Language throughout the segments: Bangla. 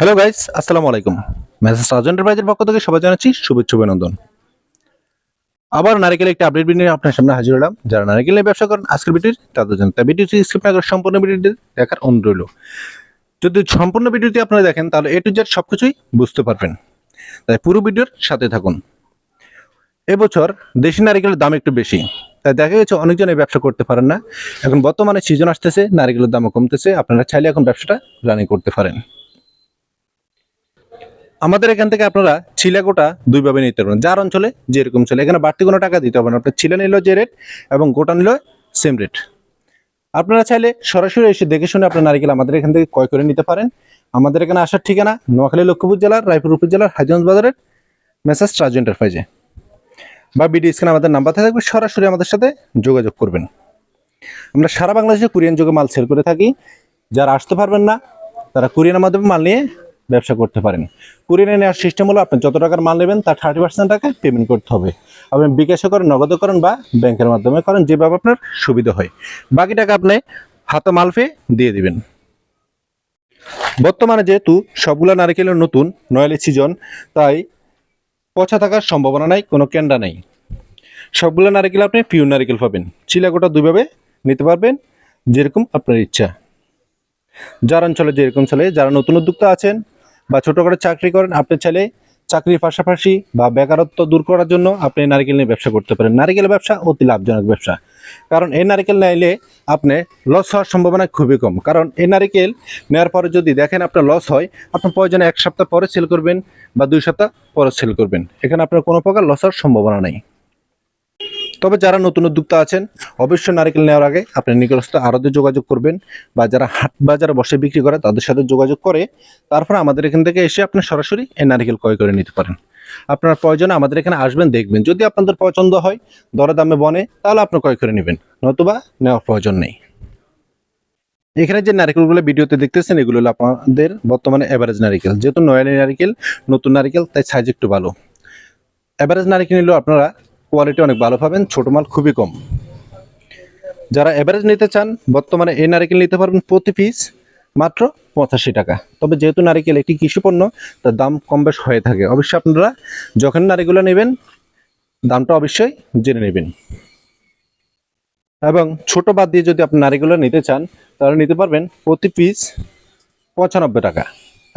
হ্যালো গাইস আসসালামু আলাইকুম মেসেজ রাজ এন্টারপ্রাইজের পক্ষ থেকে সবাই জানাচ্ছি শুভেচ্ছা, অভিনন্দন। আবার নারিকেলের একটি আপডেট নিয়ে আপনার সামনে হাজির হলাম। যারা নারিকেল নিয়ে ব্যবসা করেন, আজকের ভিডিও তাদের জন্য। তাই ভিডিওটি স্ক্রিপ্ট না করে সম্পূর্ণ ভিডিওটি দেখার অনুরোধ রইল। যদি সম্পূর্ণ ভিডিওটি আপনারা দেখেন, তাহলে এ টু জেড সব কিছুই বুঝতে পারবেন। তাই পুরো ভিডিওর সাথে থাকুন। এবছর দেশি নারিকেলের দাম একটু বেশি। তাই দেখা গেছে অনেকজন এই ব্যবসা করতে পারেন না। এখন বর্তমানে সিজন আসতেছে, নারিকেলের দামও কমতেছে। আপনারা চাইলে এখন ব্যবসাটা রানিং করতে পারেন। আমাদের এখান থেকে আপনারা ছিলা দুইভাবে নিতে পারবেন। যার অঞ্চলে যেরকম চলে, এখানে বাড়তি কোনো টাকা দিতে হবে না। আপনার ছিলা নিলেও যে রেট এবং গোটা নিলেও সেম রেট আপনারা চাইলে সরাসরি এসে দেখে শুনে আপনার নারিকেল আমাদের এখান থেকে ক্রয় করে নিতে পারেন। আমাদের এখানে আসার ঠিকানা নোয়াখালী লক্ষ্মীপুর জেলার রায়পুর উপজেলার হাজিগঞ্জ বাজারের মেসাজ ট্রাজ এন্টারপ্রাইজে। বা বিডি স্ক্যান আমাদের নাম্বার থাকবে, সরাসরি আমাদের সাথে যোগাযোগ করবেন। আমরা সারা বাংলাদেশে কুরিয়ান যুগে মাল সেল করে থাকি। যারা আসতে পারবেন না, তারা কুরিয়ানের মাধ্যমে মাল নিয়ে ব্যবসা করতে পারেন। কুরিয়ারে নেওয়ার সিস্টেম হলো আপনি যত টাকার মাল নেবেন তার থার্টি পার্সেন্ট টাকা পেমেন্ট করতে হবে। আপনি বিকাশে করেন নগদে করেন বা ব্যাংকের মাধ্যমে করেন, যেভাবে আপনার সুবিধা হয়। বাকি টাকা আপনি হাতে মাল পেয়ে দিয়ে দিবেন। বর্তমানে যেহেতু সবগুলো নারিকেলের নতুন, নয়ালি সিজন তাই পচা থাকার সম্ভাবনা নাই, কোনো কেন্ডা নাই। সবগুলো নারিকেল আপনি পিওর নারিকেল পাবেন। চিলাগোটা দুইভাবে নিতে পারবেন, যেরকম আপনার ইচ্ছা। যার অঞ্চলে যেরকম চলে, যারা নতুন উদ্যোক্তা আছেন বা ছোট করে চাকরি করেন, আপনি চাইলে চাকরির পাশাপাশি বা বেকারত্ব দূর করার জন্য আপনি নারিকেল নিয়ে ব্যবসা করতে পারেন। নারিকেল ব্যবসা অতি লাভজনক ব্যবসা। কারণ এই নারিকেল নাইলে আপনি লস হওয়ার সম্ভাবনা খুবই কম। কারণ এই নারিকেল নেওয়ার পরে যদি দেখেন আপনার লস হয় আপনি প্রয়োজনে এক সপ্তাহ পরে সেল করবেন বা দুই সপ্তাহ পরে সেল করবেন। এখানে আপনার কোনো প্রকার লস হওয়ার সম্ভাবনা নেই। তবে যারা নতুন উদ্যোক্তা আছেন, অবশ্যই নারকেল নেওয়ার আগে আপনি নিকটস্থ আরতে যোগাযোগ করবেন বা যারা হাট বাজারে বসে বিক্রি করে তাদের সাথে যোগাযোগ করে তারপর আমাদের এখান থেকে এসে আপনি সরাসরি এই নারকেল ক্রয় করে নিতে পারেন। আপনার প্রয়োজনে আমাদের এখানে আসবেন, দেখবেন। যদি আপনাদের পছন্দ হয় দরে দামে বনে, তাহলে আপনি ক্রয় করে নেবেন। নতুবা নেওয়ার প্রয়োজন নেই। এখানে যে নারকেলগুলো ভিডিওতে দেখতেছেন, এগুলো হলো আপনাদের বর্তমানে অ্যাভারেজ নারিকেল। যেহেতু নয়ালি নারিকেল, নতুন নারিকেল, তাই সাইজ একটু ভালো। অ্যাভারেজ নারিকেল নিলেও আপনারা কোয়ালিটি অনেক ভালো পাবেন, ছোট মাল খুবই কম। যারা অ্যাভারেজ নিতে চান, বর্তমানে এই নারিকেল নিতে পারবেন প্রতি পিস মাত্র পঁচাশি টাকা। তবে যেহেতু নারিকেল একটি কৃষি পণ্য, তার দাম কম বেশ হয়ে থাকে। অবশ্যই আপনারা যখন নারিকেলগুলো নেবেন, দামটা অবশ্যই জেনে নেবেন। এবং ছোট বাদ দিয়ে যদি আপনি নারিকেলগুলো নিতে চান, তাহলে নিতে পারবেন প্রতি পিস পঁচানব্বই টাকা।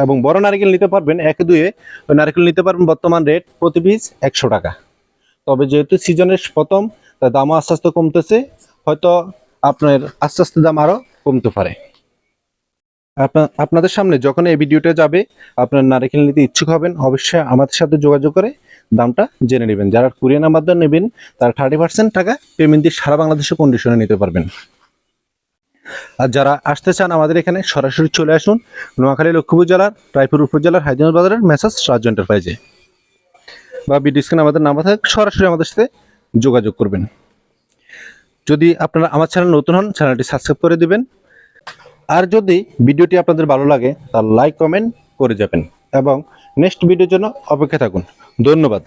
এবং বড় নারিকেল নিতে পারবেন, এক দুয়ে ওই নারিকেল নিতে পারবেন বর্তমান রেট প্রতি পিস একশো টাকা। তবে যেহেতু সিজনের প্রথম তার দামও আস্তে আস্তে কমতেছে, হয়তো আপনার আস্তে আস্তে দাম আরও কমতে পারে। আপনাদের সামনে যখন এই ভিডিওটা যাবে, আপনার নারিকেল নিতে ইচ্ছুক হবেন, অবশ্যই আমাদের সাথে যোগাযোগ করে দামটা জেনে নেবেন। যারা কুরিয়ানের মাধ্যমে নেবেন, তারা থার্টি পার্সেন্ট টাকা পেমেন্ট দিয়ে সারা বাংলাদেশে কন্ডিশনে নিতে পারবেন। আর যারা আসতে চান আমাদের এখানে, সরাসরি চলে আসুন। নোয়াখালী লক্ষ্মীপুর জেলার, রায়পুর উপজেলার হাইদিনাবাদ বাজারের মেসাজ রাজ্য এন্টারপ্রাইজে বা ভিডিও স্ক্রিনে আমাদের নাম্বার থাকে, সরাসরি আমাদের সাথে যোগাযোগ করবেন। যদি আপনারা আমার চ্যানেল নতুন হন চ্যানেলটি সাবস্ক্রাইব করে দিবেন। আর যদি ভিডিওটি আপনাদের ভালো লাগে তার লাইক কমেন্ট করে যাবেন। এবং নেক্সট ভিডিওর জন্য অপেক্ষা থাকুন। ধন্যবাদ।